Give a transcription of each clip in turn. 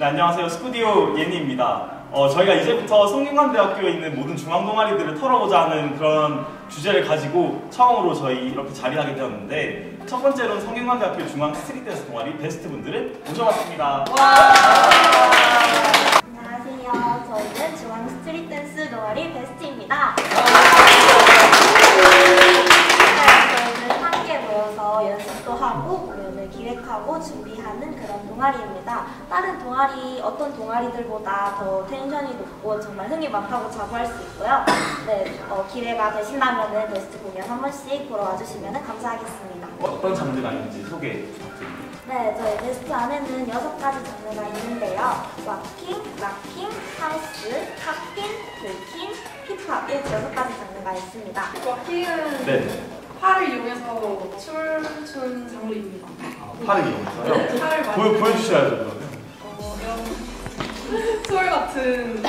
네, 안녕하세요. 스쿠디오 예니입니다. 어, 저희가 이제부터 성균관대학교에 있는 모든 중앙 동아리들을 털어보자 하는 그런 주제를 가지고 처음으로 저희 이렇게 자리하게 되었는데 첫 번째로는 성균관대학교 중앙 스트리트댄스 동아리 베스트 분들을 모셔봤습니다. 동아리 어떤 동아리들보다 더 텐션이 높고 정말 흥이 많다고 자부할 수 있고요. 네, 어, 기회가 되신다면 베스트 공연 한 번씩 보러 와주시면 감사하겠습니다. 어떤 장르가 있는지 소개 부탁드립니다. 네, 저희 베스트 안에는 여섯 가지 장르가 있는데요. 락킹, 락킹, 하우스, 팝핀, 불킨, 힙합 이렇게 여섯 가지 장르가 있습니다. 워킹은 네, 팔을 이용해서 춤을 추는 장르입니다. 아, 팔을 이용해서요. 팔을 많이 보여, 보여주셔야죠. 어, 소울 같은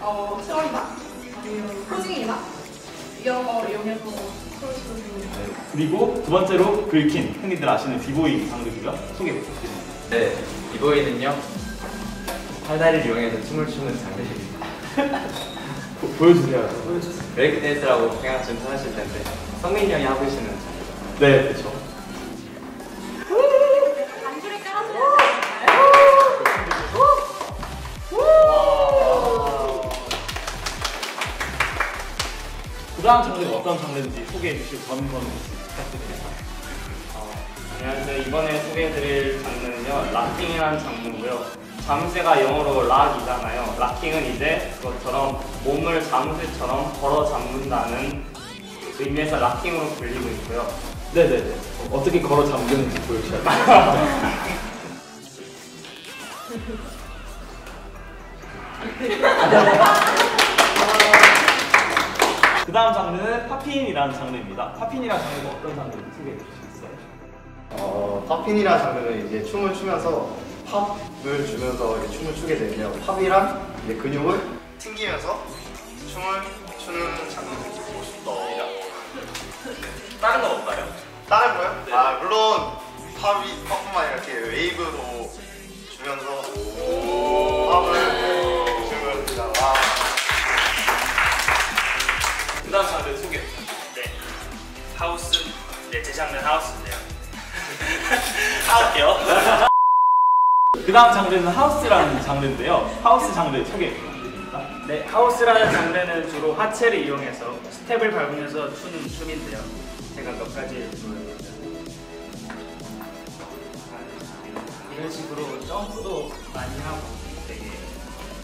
어, 트월이나 아니면 포징이나 이런 거 이용해서 장르입니다. 네, 그리고 두 번째로 불킨, 흔히들 아시는 비보이 장르고요. 소개 부탁드립니다. 네, 이보이는요 팔다리를 이용해서 춤을 추는 장르입니다. 보, 보여주세요. 브레이크 댄스라고 생각 좀 하실 텐데 성민이 형이 하고 계시는 장르. 네, 그렇죠. 그 다음 장르가 어떤 장르인지 소개해 주시고 전번 부탁드립니다. 어, 안녕하세요. 이번에 소개해드릴 장르는요, 락킹이라는 장르고요. 잠새가 영어로 락이잖아요. 락킹은 이제 그것처럼 몸을 잠새처럼 걸어 잠근다는 의미에서 락킹으로 불리고 있고요. 네네네. 어떻게 걸어 잠그는지 보여주셔야 돼요. 그 다음 장르는 팝핀이라는 장르입니다. 팝핀이라는 장르가 어떤 장르인지 소개해 주시겠어요? 어, 팝핀이라는 장르는 이제 춤을 추면서 팝을 주면서 이렇게 춤을 추게 되며 팝이랑 이제 근육을 튕기면서 춤을 추는 장르입니다. 다른 건 없나요? 다른 거요? 아 물론 팝이 팝뿐만 아니라 이렇게 웨이브도 다음 장르는 하우스라는 장르인데요. 하우스 장르 소개 부탁드립니다. 네, 하우스라는 장르는 주로 하체를 이용해서 스텝을 밟으면서 추는 춤인데요. 제가 몇 가지 보여드릴게요. 이런 식으로 점프도 많이 하고 되게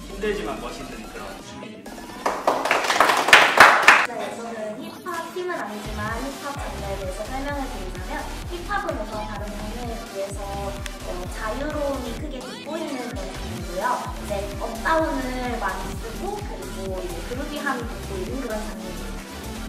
힘들지만 멋있는 그런 춤입니다. 네, 저는 힙합 팀은 아니지만 힙합 장르에 대해서 설명을 드리자면 힙합은 우선 다른 장르에 비해서 어, 자유로움이 크게 돋보이는 그런 장르고요. 이제 업다운을 많이 쓰고 그리고 이제 그루비함이 돋보이는 그런 장르입니다.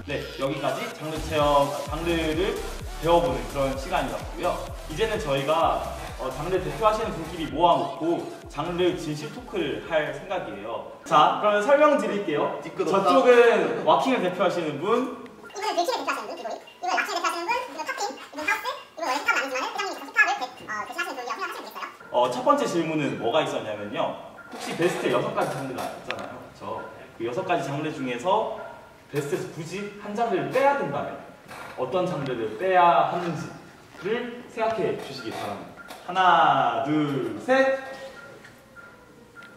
네, 여기까지 장르 체험, 장르를 배워보는 그런 시간이었고요. 이제는 저희가 어, 장르 대표하시는 분끼리 모아놓고 장르 진실 토크를 할 생각이에요. 자, 그러면 설명 드릴게요. 뒤끝 없다. 저쪽은 와킹을 대표하시는 분, 이분은 밀키를 대표하시는 분. 이분은 락킹을 대표하시는 분, 어, 첫 번째 질문은 뭐가 있었냐면요. 혹시 베스트 여섯 가지 장르가 있잖아요. 그렇죠? 그 여섯 가지 장르 중에서 베스트에서 굳이 한 장르를 빼야 된다면 어떤 장르를 빼야 하는지를 생각해 주시기 바랍니다. 하나, 둘, 셋.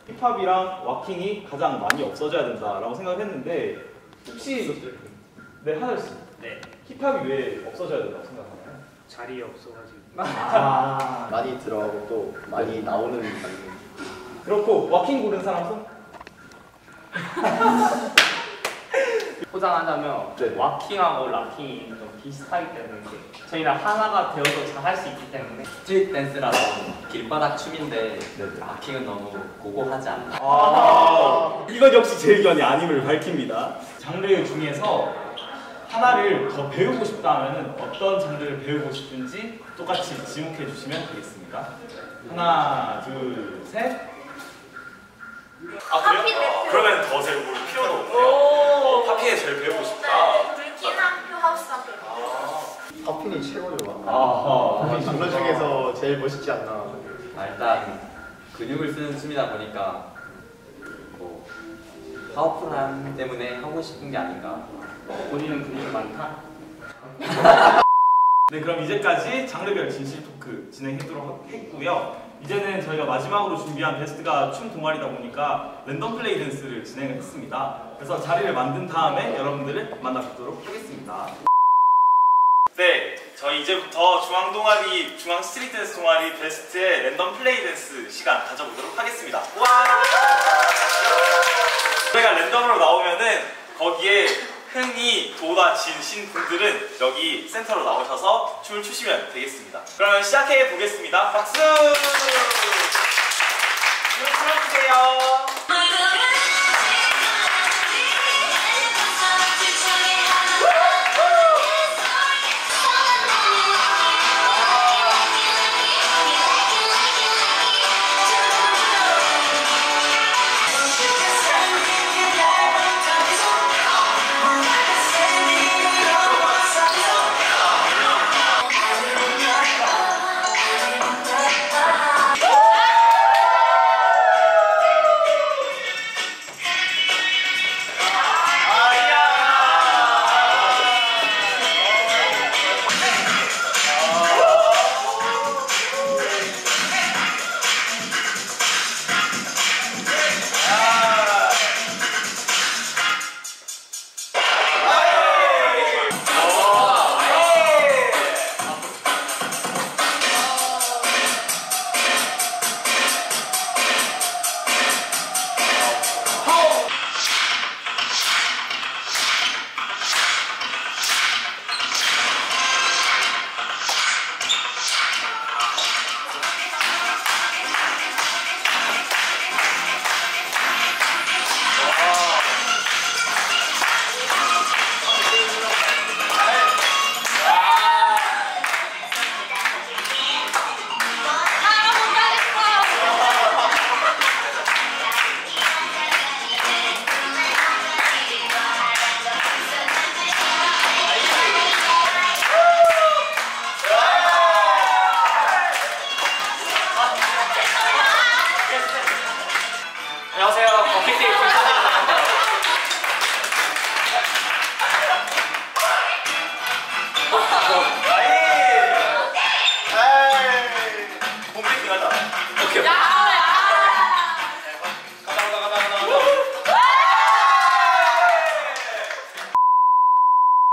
힙합이랑 와킹이 가장 많이 없어져야 된다라고 생각을 했는데 혹시 네 하늘 씨 네, 힙합이 왜 없어져야 된다고 생각하나요? 자리에 없어가지고. 아 많이 들어가고 또 많이 나오는 장르. 그렇고 와킹 고른 사람 손? 포장하자면 네. 와킹하고 락킹이 좀 비슷하기 때문에 저희는 하나가 되어도 잘 할 수 있기 때문에 스트릿 댄스라서 길바닥 춤인데 네네. 락킹은 너무 고고하지 않나. 아, 이건 역시 제 의견이 아님을 밝힙니다. 장르 중에서 하나를 더 배우고 싶다 하면 어떤 장르를 배우고 싶은지 똑같이 지목해 주시면 되겠습니다. 하나, 둘, 셋. 아 그래요? 그러면 더 배울 필요도 없네요. 팝핑에 제일 배우고 싶다. 불킨 학교, 하우스 학교. 팝핀이 최고죠. 아하. 장르 중에서 제일 멋있지 않나. 아, 일단 근육을 쓰는 춤이다 보니까 뭐 파워풀함 때문에 하고 싶은 게 아닌가. 본인은 근육이 많다. 네, 그럼 이제까지 장르별 진실 토크 진행하도록 했고요. 이제는 저희가 마지막으로 준비한 베스트가 춤 동아리다 보니까 랜덤 플레이 댄스를 진행을 했습니다. 그래서 자리를 만든 다음에 여러분들을 만나뵙도록 하겠습니다. 네, 저희 이제부터 중앙 동아리, 중앙 스트리트 댄스 동아리 베스트의 랜덤 플레이 댄스 시간 가져보도록 하겠습니다. 와! 저희가 랜덤으로 나오면은 거기에 흥이 돋아지신 분들은 여기 센터로 나오셔서 춤을 추시면 되겠습니다. 그러면 시작해 보겠습니다. 박수! 춤을 추세요. 가자. 오케이. 가자, 가자, 가자, 가자.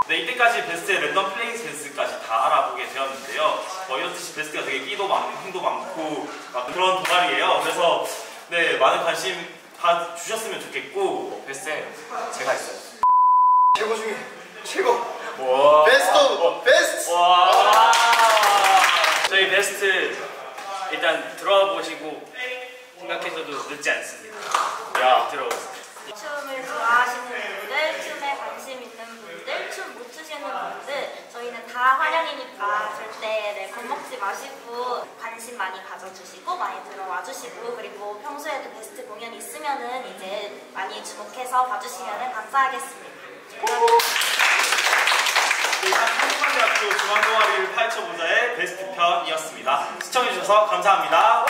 네, 이때까지 베스트의 랜덤 플레이 댄스까지 다 알아보게 되었는데요. 뭐 이렇듯이 베스트가 되게 끼도 많고 흥도 많고 막 그런 동아리예요. 그래서 네 많은 관심 다 주셨으면 좋겠고 베스트 제가 있어요. 최고 중에 최고. 와. 베스트 오브 베스트. 와. 저희 베스트 일단 들어와 보시고 생각해서도 늦지 않습니다. 야. 들어오세요. 춤을 좋아하시는 분들, 춤에 관심 있는 분들, 춤 못 추시는 분들 저희는 다 환영이니까 절대 네, 겁먹지 마시고 관심 많이 가져주시고 많이 들어와 주시고 그리고 평소에도 베스트 공연 있으면은 이제 많이 주목해서 봐주시면 감사하겠습니다. 중앙동아리를 파헤쳐보자의 베스트 편이었습니다. 시청해주셔서 감사합니다.